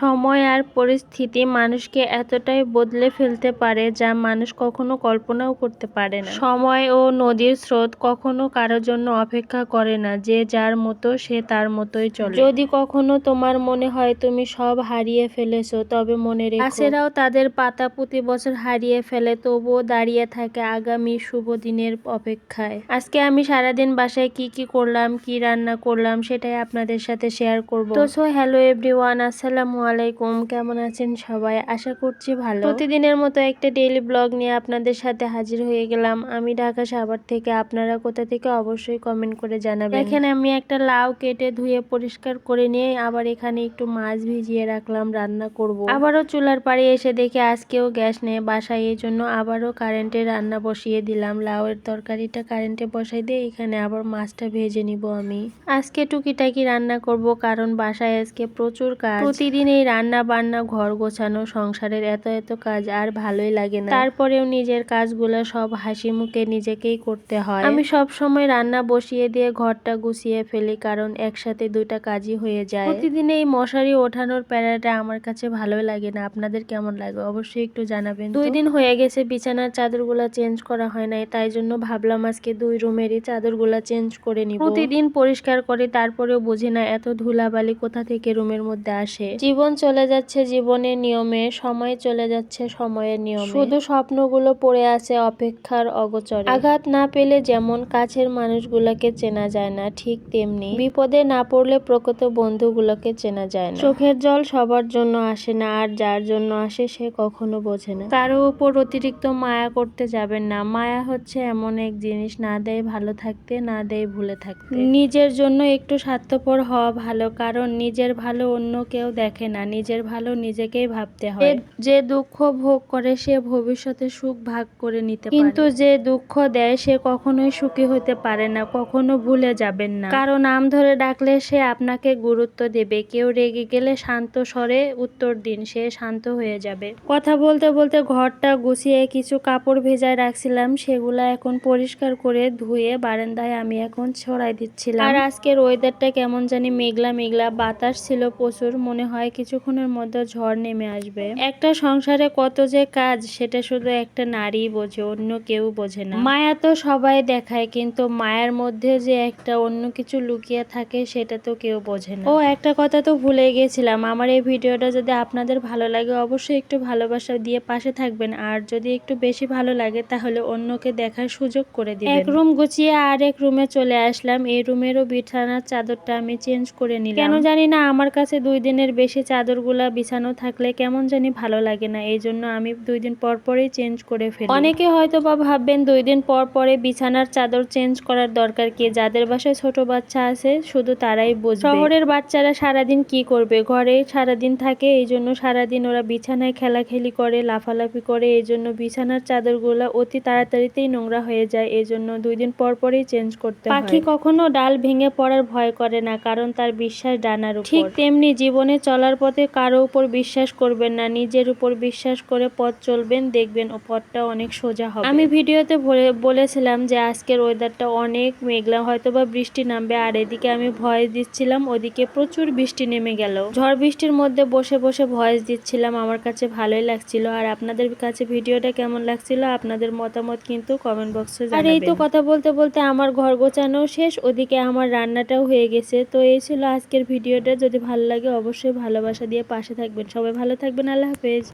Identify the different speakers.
Speaker 1: সময় আর পরিস্থিতি মানুষকে এতটাই বদলে ফেলতে পারে যা মানুষ কখনো কল্পনাও করতে পারে না। সময় ও নদীর স্রোত কখনো কারোর জন্য অপেক্ষা করে না যে যার মতো সে তার মতোই চলে। যদি কখনো তোমার মনে হয় তুমি সব হারিয়ে ফেলেছো তবে মনে রেখো। গাছেরাও তাদের পাতা প্রতি বছর হারিয়ে ফেলে তবুও দাঁড়িয়ে থাকে আগামী শুভ দিনের অপেক্ষায়। আজকে আমি সারাদিন বাসায় কি কি করলাম কি রান্না করলাম সেটাই আপনাদের সাথে শেয়ার করব। তো সো হ্যালো এভরিওয়ান আসসালামু আলাইকুম কেমন আছেন সবাই? আশা করছি ভালো। প্রতিদিনের মতো একটা ডেইলি ব্লগ নিয়ে আপনাদের সাথে হাজির হয়ে গেলাম। আমি ঢাকা সাভার থেকে। আপনারা কোথা থেকে অবশ্যই কমেন্ট করে জানাবেন। এখানে আমি একটা লাউ কেটে ধুয়ে পরিষ্কার করে নিয়ে আবার এখানে একটু মাছ ভিজিয়ে রাখলাম রান্না করব। আবারও চুলার পাড়ে এসে দেখে আজকেও গ্যাস নেই বাসায় এই জন্য আবারও কারেন্টে রান্না বসিয়ে দিলাম। লাউয়ের তরকারিটা কারেন্টে বসাই দিয়ে এখানে আবার মাছটা ভেজে নিব আমি। আজকে টুকিটাকি রান্না করব কারণ বাসায় আজকে প্রচুর কাজ। প্রতিদিন এই রান্না বান্না ঘর গোছানো সংসারের এত এত কাজ আর ভালোই লাগে না। তারপরেও নিজের কাজগুলো সব হাসি মুখে নিজেকেই করতে হয়। আমি সব সময় রান্না বসিয়ে দিয়ে ঘরটা গুছিয়ে ফেলি কারণ একসাথে দুইটা কাজই হয়ে যায়। প্রতিদিন এই মশারি ওঠানোর প্যারাটা আমার কাছে ভালোই লাগে না। আপনাদের কেমন লাগে? অবশ্যই একটু জানাবেন দুই দিন হয়ে গেছে বিছানার চাদরগুলো চেঞ্জ করা হয় নাই তাই জন্য ভাবলাম আজকে দুই রুমেরই চাদরগুলো চেঞ্জ করে নিব। প্রতিদিন পরিষ্কার করে তারপরেও বুঝি না এত ধুলাবালি কোথা থেকে রুমের মধ্যে আসে। জীবন চলে যাচ্ছে জীবনের নিয়মে, সময় চলে যাচ্ছে সময়ের নিয়মে। শুধু স্বপ্নগুলো পড়ে আছে অপেক্ষার অগোচরে। আঘাত না পেলে যেমন কাছের মানুষগুলোকে চেনা যায় না, ঠিক তেমনি বিপদে না পড়লে প্রকৃত বন্ধুগুলোকে চেনা যায় না। চোখের জল সবার জন্য আসে না, আর যার জন্য আসে সে কখনো বোঝে না। কারও উপর অতিরিক্ত মায়া করতে যাবেন না। মায়া হচ্ছে এমন এক জিনিস, না দেয় ভালো থাকতে, না দেয় ভুলে থাকতে। নিজের জন্য একটু স্বার্থপর হওয়া ভালো, কারণ নিজের ভালো অন্য কেউ দেখে না নিজের ভালো নিজেকেই ভাবতে হয়। যে দুঃখ ভোগ করে সে ভবিষ্যতে সুখ ভাগ করে নিতে কিন্তু যে দুঃখ দেয় সে কখনোই সুখী হতে পারে না কখনো ভুলে যাবেন না। কারও নাম ধরে ডাকলে সে আপনাকে গুরুত্ব দেবে। কেউ রেগে গেলে শান্ত স্বরে উত্তর দিন সে শান্ত হয়ে যাবে। কথা বলতে বলতে ঘরটা গুছিয়ে কিছু কাপড় ভেজায় রাখছিলাম সেগুলা এখন পরিষ্কার করে ধুয়ে বারান্দায় আমি এখন ছড়াই দিচ্ছিলাম। আর আজকের ওয়েদারটা কেমন জানি মেঘলা মেঘলা বাতাস ছিল প্রচুর মনে হয় কিছুক্ষণের মধ্যে ঝড় নেমে আসবে। একটা সংসারে কত যে কাজ সেটা শুধু একটা নারী বোঝে অন্য কেউ বোঝে না। মায়া তো সবাই দেখায় কিন্তু মায়ের মধ্যে যে একটা অন্য কিছু লুকিয়ে থাকে সেটা তো কেউ বোঝে না। ও একটা কথা তো ভুলে গেছিলাম। আমার এই ভিডিওটা যদি আপনাদের ভালো লাগে অবশ্যই একটু ভালোবাসা দিয়ে পাশে থাকবেন। আর যদি একটু বেশি ভালো লাগে তাহলে অন্যকে দেখার সুযোগ করে দিবেন। এক রুম গুছিয়ে আর এক রুমে চলে আসলাম। এই রুমেরও বিছানার চাদরটা আমি চেঞ্জ করে নিলাম। কেন জানি না আমার কাছে দুই দিনের বেশি চাদরগুলা বিছানো থাকলে কেমন জানি ভালো লাগে না। এই জন্য আমি দুই দিন পর পরেই চেঞ্জ করে ফেলি। অনেকে হয়তো বা ভাববেন, দুই দিন পর পরে বিছানার চাদর চেঞ্জ করার দরকার কি? যাদের বাসায় ছোট বাচ্চা আছে, শুধু তারাই বুঝবে। শহরের বাচ্চারা সারাদিন কি করবে? ঘরে সারাদিন থাকে, এই জন্য সারাদিন ওরা বিছানায় খেলাখেলি করে, লাফালাফি করে, এই জন্য বিছানার চাদরগুলো অতি তাড়াতাড়িতেই নোংরা হয়ে যায়। এই জন্য দুই দিন পর পরেই চেঞ্জ করতে পাখি কখনো ডাল ভেঙে পড়ার ভয় করে না, কারণ তার বিশ্বাস ডানার ঠিক তেমনি জীবনে চলার পথে কারও উপর বিশ্বাস করবেন না নিজের উপর বিশ্বাস করে পথ চলবেন দেখবেন ও পথটা অনেক সোজা হবে। আমি ভিডিওতে বলে- বলেছিলাম যে আজকের ওয়েদারটা অনেক মেঘলা হয়তো বা বৃষ্টি নামবে আর এদিকে আমি ভয়েস দিচ্ছিলাম ওদিকে প্রচুর বৃষ্টি নেমে গেল। ঝড় বৃষ্টির মধ্যে বসে বসে ভয়েস দিচ্ছিলাম আমার কাছে ভালোই লাগছিল আর আপনাদের কাছে ভিডিওটা কেমন লাগছিল আপনাদের মতামত কিন্তু কমেন্ট বক্সে আর এই তো কথা বলতে বলতে আমার ঘর গোছানো শেষ ওদিকে আমার রান্নাটাও হয়ে গেছে তো এই ছিল আজকের ভিডিওটা যদি ভালো লাগে অবশ্যই ভালোবাসা দিয়ে পাশে থাকবেন। সবাই ভালো থাকবেন আল্লাহ হাফেজ।